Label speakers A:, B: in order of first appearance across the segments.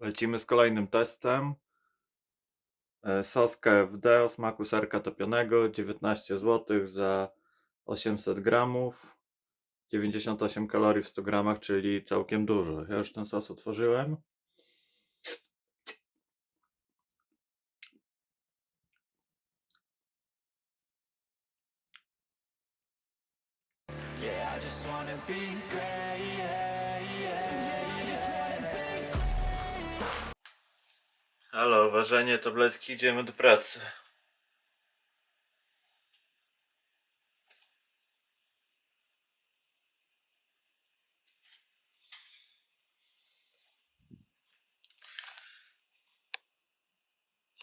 A: Lecimy z kolejnym testem. E, Sos KFD o smaku serka topionego 19 zł za 800 gramów. 98 kalorii w 100 gramach, czyli całkiem dużo. Ja już ten sos otworzyłem.
B: Yeah.
A: Halo, ważenie tabletki, idziemy do pracy.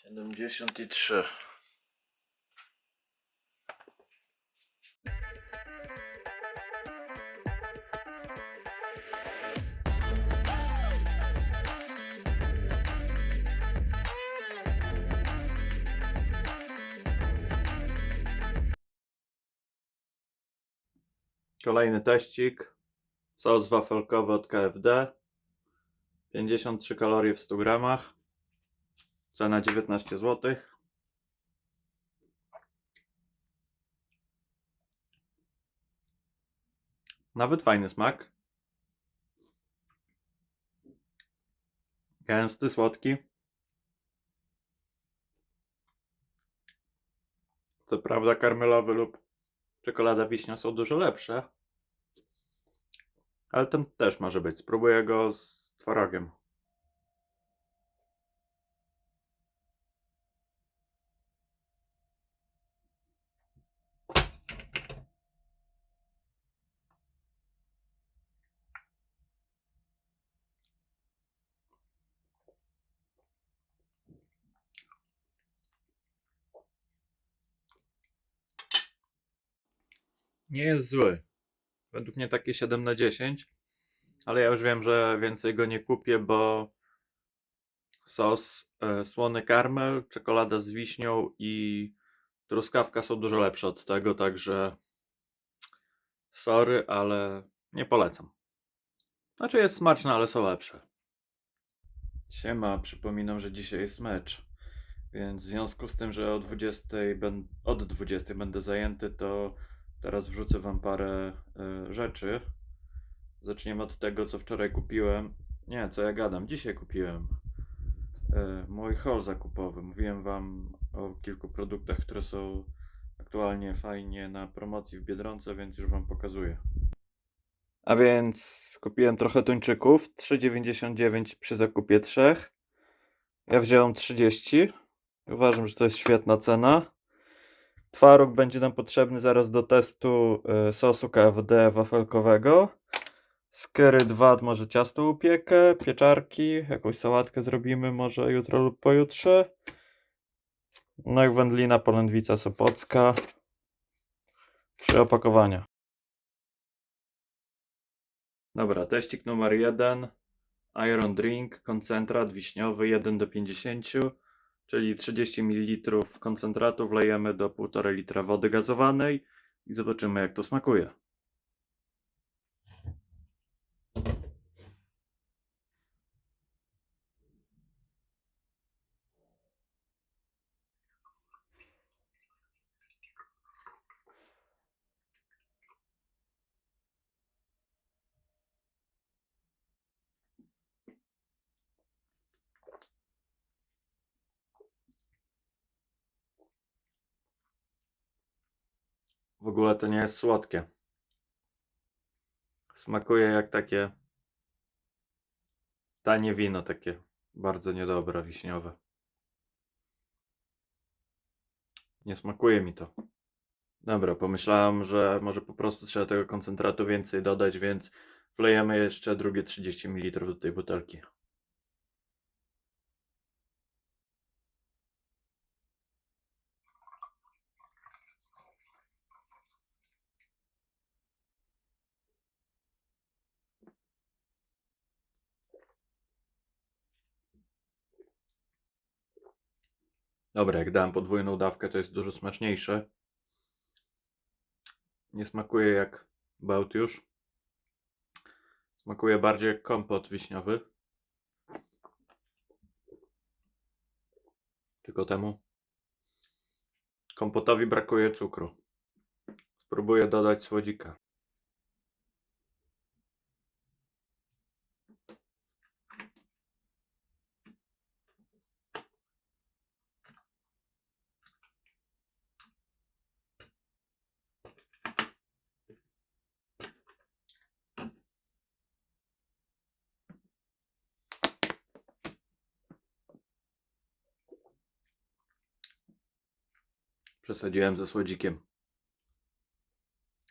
A: Siedemdziesiąt i trzy. Kolejny teścik. Sos wafelkowy od KFD. 53 kalorie w 100 gramach. Cena 19 zł. Nawet fajny smak. Gęsty, słodki. Co prawda karmelowy lub czekolada wiśnia są dużo lepsze. Ale ten też może być. Spróbuję go z tworogiem. Nie jest zły. Według mnie takie 7 na 10. Ale ja już wiem, że więcej go nie kupię, bo sos, e, słony karmel, czekolada z wiśnią i truskawka są dużo lepsze od tego, także sorry, ale nie polecam. Znaczy jest smaczne, ale są lepsze. Siema, przypominam, że dzisiaj jest mecz. Więc w związku z tym, że o 20, ben, od 20 będę zajęty, to teraz wrzucę wam parę e, rzeczy. Zaczniemy od tego, co wczoraj kupiłem. Nie, co ja gadam, dzisiaj kupiłem. E, mój haul zakupowy. Mówiłem wam o kilku produktach, które są aktualnie fajnie na promocji w Biedronce, więc już wam pokazuję. A więc kupiłem trochę tuńczyków, 3,99 przy zakupie trzech. Ja wziąłem 30. Uważam, że to jest świetna cena. Twaróg będzie nam potrzebny zaraz do testu e, sosu KFD wafelkowego. Skyry 2, może ciasto upiekę, pieczarki, jakąś sałatkę zrobimy może jutro lub pojutrze. No i wędlina polędwica sopocka. Trzy opakowania. Dobra, teścik numer 1. Iron Drink, koncentrat wiśniowy 1 do 50, czyli 30 ml koncentratu wlejemy do 1,5 litra wody gazowanej i zobaczymy jak to smakuje. W ogóle to nie jest słodkie. Smakuje jak takie tanie wino, takie bardzo niedobre, wiśniowe. Nie smakuje mi to. Dobra, pomyślałem, że może po prostu trzeba tego koncentratu więcej dodać, więc wlejemy jeszcze drugie 30 ml do tej butelki. Dobra, jak dałem podwójną dawkę, to jest dużo smaczniejsze. Nie smakuje jak bałtiusz. Smakuje bardziej jak kompot wiśniowy. Tylko temu kompotowi brakuje cukru. Spróbuję dodać słodzika. Przesadziłem ze słodzikiem.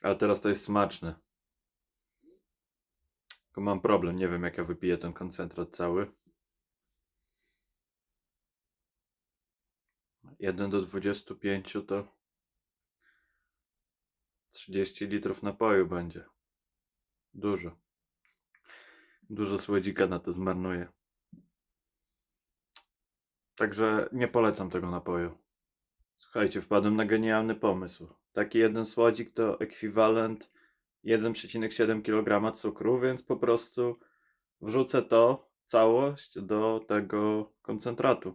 A: Ale teraz to jest smaczne. Tylko mam problem, nie wiem jak ja wypiję ten koncentrat cały. 1 do 25 to 30 litrów napoju będzie. Dużo. Dużo słodzika na to zmarnuję. Także nie polecam tego napoju. Słuchajcie, wpadłem na genialny pomysł. Taki jeden słodzik to ekwiwalent 1,7 kg cukru, więc po prostu wrzucę to całość do tego koncentratu.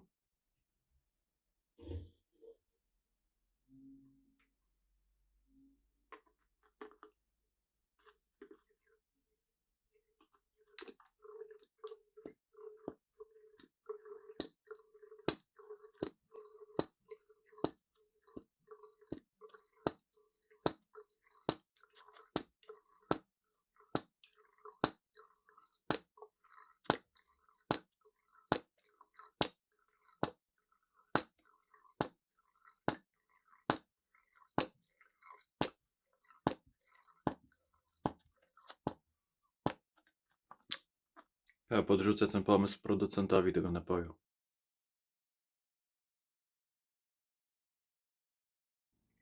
A: Ja podrzucę ten pomysł producentowi tego napoju.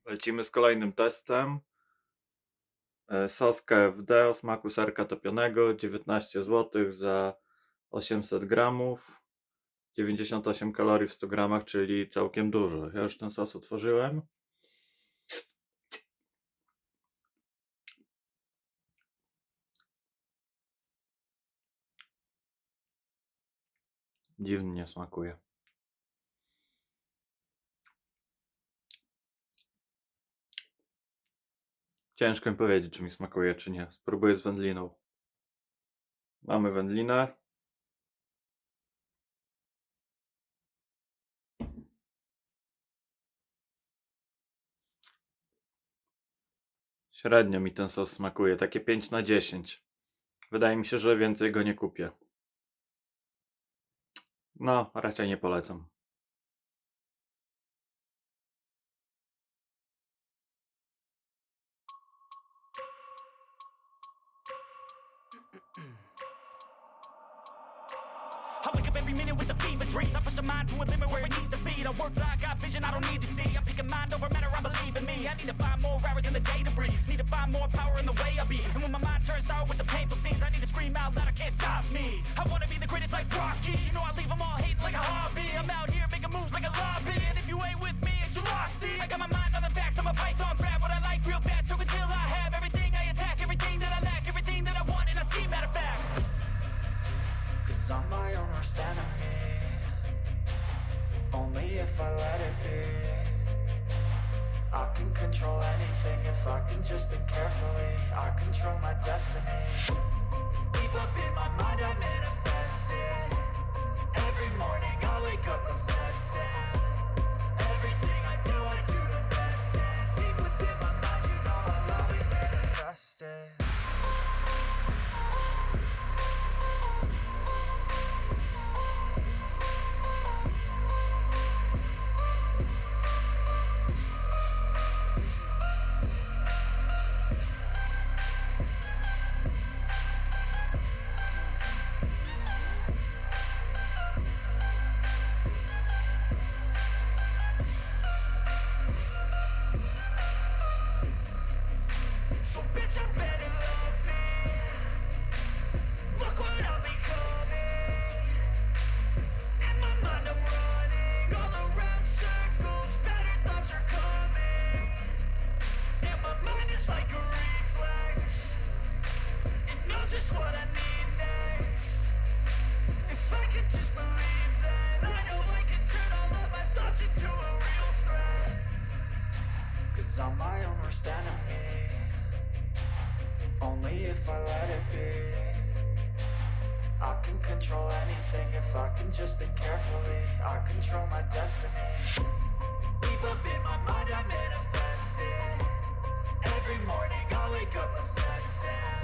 A: Lecimy z kolejnym testem. E, Sos KFD o smaku serka topionego 19 zł za 800 gramów. 98 kalorii w 100 gramach, czyli całkiem dużo. Ja już ten sos otworzyłem. Dziwnie smakuje. Ciężko mi powiedzieć, czy mi smakuje, czy nie. Spróbuję z wędliną. Mamy wędlinę. Średnio mi ten sos smakuje, takie 5 na 10. Wydaje mi się, że więcej go nie kupię. No, raczej nie polecam.
B: I don't need to see. I'm picking mind over matter, I believe in me. I need to find more hours in the day to breathe. Need to find more power in the way I be. And when my mind turns sour with the painful scenes, I need to scream out loud, I can't stop me. I wanna be the greatest like Rocky. You know if I can just think carefully I control my destiny. Deep up in my mind I manifest it Every morning I wake up obsessed and Everything I do I do the best And deep within my mind you know I'll always manifest it
C: if I let it be. I can control anything if I can just think carefully. I control my destiny. Deep up in my mind, I manifest it. Every morning I wake up obsessed. And